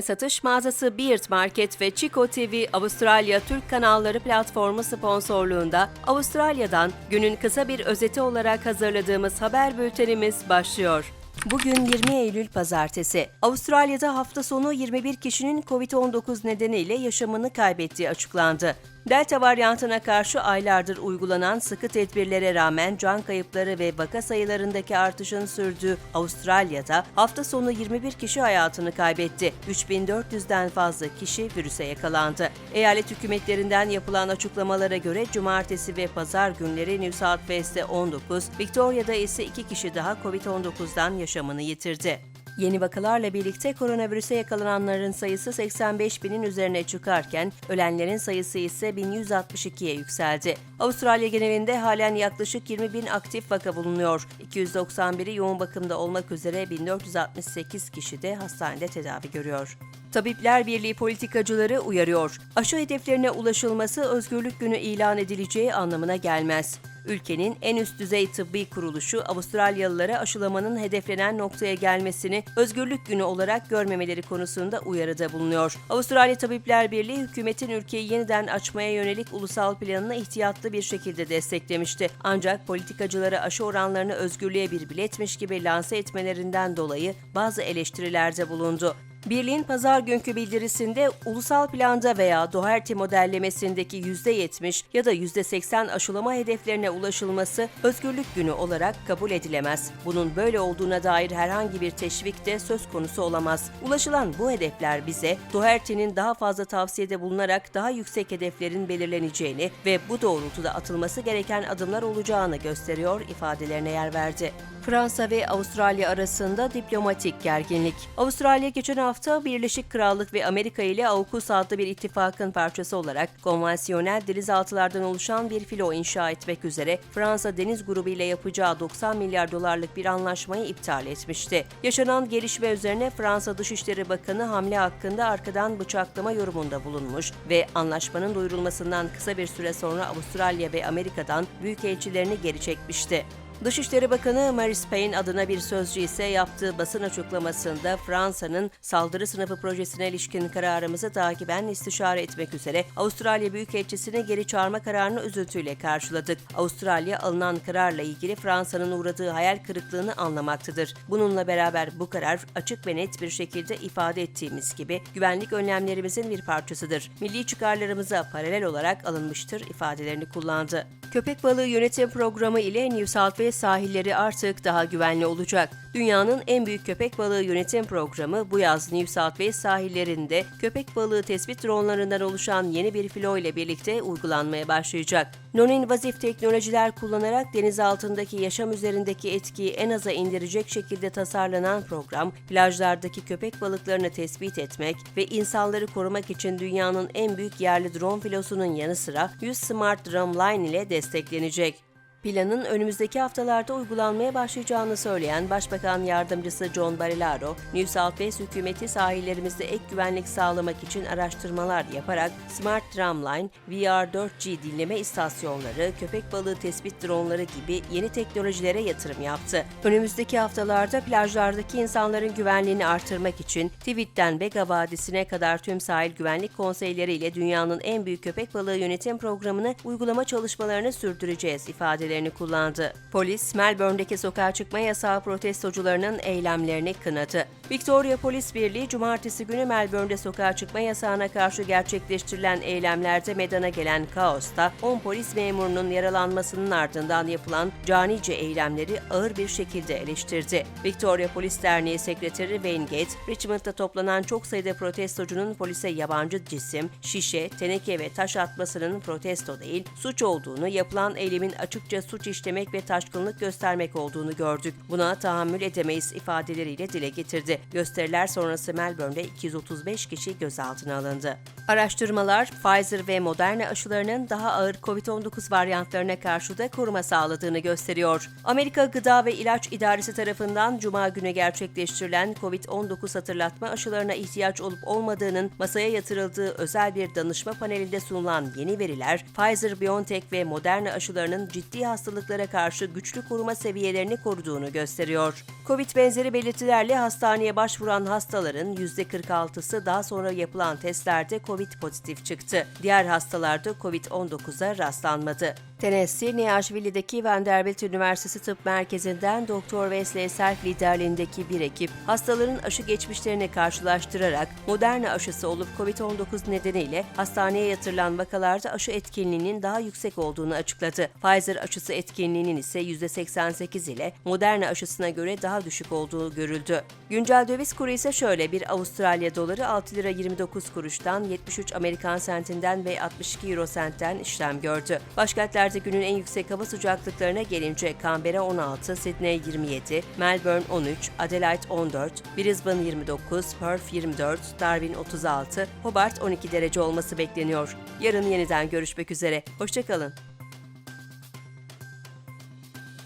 online satış mağazası Beard Market ve Chico TV Avustralya Türk kanalları platformu sponsorluğunda Avustralya'dan günün kısa bir özeti olarak hazırladığımız haber bültenimiz başlıyor. Bugün 20 Eylül Pazartesi. Avustralya'da hafta sonu 21 kişinin COVID-19 nedeniyle yaşamını kaybettiği açıklandı. Delta varyantına karşı aylardır uygulanan sıkı tedbirlere rağmen can kayıpları ve vaka sayılarındaki artışın sürdüğü Avustralya'da hafta sonu 21 kişi hayatını kaybetti. 3400'den fazla kişi virüse yakalandı. Eyalet hükümetlerinden yapılan açıklamalara göre cumartesi ve pazar günleri New South Wales'te 19, Victoria'da ise 2 kişi daha COVID-19'dan yaşamını yitirdi. Yeni vakalarla birlikte koronavirüse yakalananların sayısı 85 binin üzerine çıkarken ölenlerin sayısı ise 1162'ye yükseldi. Avustralya genelinde halen yaklaşık 20 bin aktif vaka bulunuyor. 291'i yoğun bakımda olmak üzere 1468 kişi de hastanede tedavi görüyor. Tabipler Birliği politikacıları uyarıyor. Aşı hedeflerine ulaşılması özgürlük günü ilan edileceği anlamına gelmez. Ülkenin en üst düzey tıbbi kuruluşu Avustralyalılara aşılamanın hedeflenen noktaya gelmesini özgürlük günü olarak görmemeleri konusunda uyarıda bulunuyor. Avustralya Tabipler Birliği hükümetin ülkeyi yeniden açmaya yönelik ulusal planını ihtiyatlı bir şekilde desteklemişti. Ancak politikacılara aşı oranlarını özgürlüğe bir biletmiş gibi lanse etmelerinden dolayı bazı eleştirilerde bulundu. Birliğin pazar günkü bildirisinde ulusal planda veya Doherty modellemesindeki %70 ya da %80 aşılama hedeflerine ulaşılması özgürlük günü olarak kabul edilemez. Bunun böyle olduğuna dair herhangi bir teşvik de söz konusu olamaz. Ulaşılan bu hedefler bize Doherty'nin daha fazla tavsiyede bulunarak daha yüksek hedeflerin belirleneceğini ve bu doğrultuda atılması gereken adımlar olacağını gösteriyor ifadelerine yer verdi. Fransa ve Avustralya arasında diplomatik gerginlik. Avustralya geçen hafta Birleşik Krallık ve Amerika ile AUKUS adlı bir ittifakın parçası olarak konvansiyonel denizaltılardan oluşan bir filo inşa etmek üzere Fransa Deniz Grubu ile yapacağı 90 milyar dolarlık bir anlaşmayı iptal etmişti. Yaşanan gelişme üzerine Fransa Dışişleri Bakanı hamle hakkında arkadan bıçaklama yorumunda bulunmuş ve anlaşmanın duyurulmasından kısa bir süre sonra Avustralya ve Amerika'dan büyükelçilerini geri çekmişti. Dışişleri Bakanı Maris Payne adına bir sözcü ise yaptığı basın açıklamasında Fransa'nın saldırı sınıfı projesine ilişkin kararımızı takiben istişare etmek üzere Avustralya Büyükelçisini geri çağırma kararını üzüntüyle karşıladık. Avustralya alınan kararla ilgili Fransa'nın uğradığı hayal kırıklığını anlamaktadır. Bununla beraber bu karar açık ve net bir şekilde ifade ettiğimiz gibi güvenlik önlemlerimizin bir parçasıdır. Milli çıkarlarımıza paralel olarak alınmıştır ifadelerini kullandı. Köpek balığı yönetim programı ile New South Wales sahilleri artık daha güvenli olacak. Dünyanın en büyük köpek balığı yönetim programı bu yaz New South Wales sahillerinde köpek balığı tespit dronlarından oluşan yeni bir filo ile birlikte uygulanmaya başlayacak. Non-invazif teknolojiler kullanarak deniz altındaki yaşam üzerindeki etkiyi en aza indirecek şekilde tasarlanan program, plajlardaki köpek balıklarını tespit etmek ve insanları korumak için dünyanın en büyük yerli drone filosunun yanı sıra 100 Smart Drumline ile desteklenecek. Planın önümüzdeki haftalarda uygulanmaya başlayacağını söyleyen Başbakan Yardımcısı John Barilaro, New South Wales hükümeti sahillerimizde ek güvenlik sağlamak için araştırmalar yaparak Smart Drumline, VR4G dinleme istasyonları, köpek balığı tespit dronları gibi yeni teknolojilere yatırım yaptı. Önümüzdeki haftalarda plajlardaki insanların güvenliğini artırmak için Tweet'ten Vega Vadisi'ne kadar tüm sahil güvenlik konseyleri ile dünyanın en büyük köpek balığı yönetim programını uygulama çalışmalarını sürdüreceğiz ifade ifadelerini kullandı. Polis, Melbourne'deki sokağa çıkma yasağı protestocularının eylemlerini kınadı. Victoria Polis Birliği, cumartesi günü Melbourne'de sokağa çıkma yasağına karşı gerçekleştirilen eylemlerde meydana gelen kaosta 10 polis memurunun yaralanmasının ardından yapılan canice eylemleri ağır bir şekilde eleştirdi. Victoria Polis Derneği Sekreteri Wayne Gates, Richmond'da toplanan çok sayıda protestocunun polise yabancı cisim, şişe, teneke ve taş atmasının protesto değil, suç olduğunu, yapılan eylemin açıkça suç işlemek ve taşkınlık göstermek olduğunu gördük. Buna tahammül edemeyiz ifadeleriyle dile getirdi. Gösteriler sonrası Melbourne'de 235 kişi gözaltına alındı. Araştırmalar Pfizer ve Moderna aşılarının daha ağır COVID-19 varyantlarına karşı da koruma sağladığını gösteriyor. Amerika Gıda ve İlaç İdaresi tarafından Cuma günü gerçekleştirilen COVID-19 hatırlatma aşılarına ihtiyaç olup olmadığının masaya yatırıldığı özel bir danışma panelinde sunulan yeni veriler, Pfizer-BioNTech ve Moderna aşılarının ciddi hastalıklara karşı güçlü koruma seviyelerini koruduğunu gösteriyor. Covid benzeri belirtilerle hastaneye başvuran hastaların %46'sı daha sonra yapılan testlerde Covid pozitif çıktı. Diğer hastalarda Covid-19'a rastlanmadı. Tennessee, Nashville'deki Vanderbilt Üniversitesi Tıp Merkezi'nden Dr. Wesley Self liderliğindeki bir ekip, hastaların aşı geçmişlerini karşılaştırarak Moderna aşısı olup COVID-19 nedeniyle hastaneye yatırılan vakalarda aşı etkinliğinin daha yüksek olduğunu açıkladı. Pfizer aşısı etkinliğinin ise %88 ile Moderna aşısına göre daha düşük olduğu görüldü. Güncel döviz kuru ise şöyle bir Avustralya doları 6 lira 29 kuruştan 73 Amerikan sentinden ve 62 euro sentten işlem gördü. Başkentlerde günün en yüksek hava sıcaklıklarına gelince Canberra 16, Sydney 27, Melbourne 13, Adelaide 14, Brisbane 29, Perth 24, Darwin 36, Hobart 12 derece olması bekleniyor. Yarın yeniden görüşmek üzere. Hoşçakalın.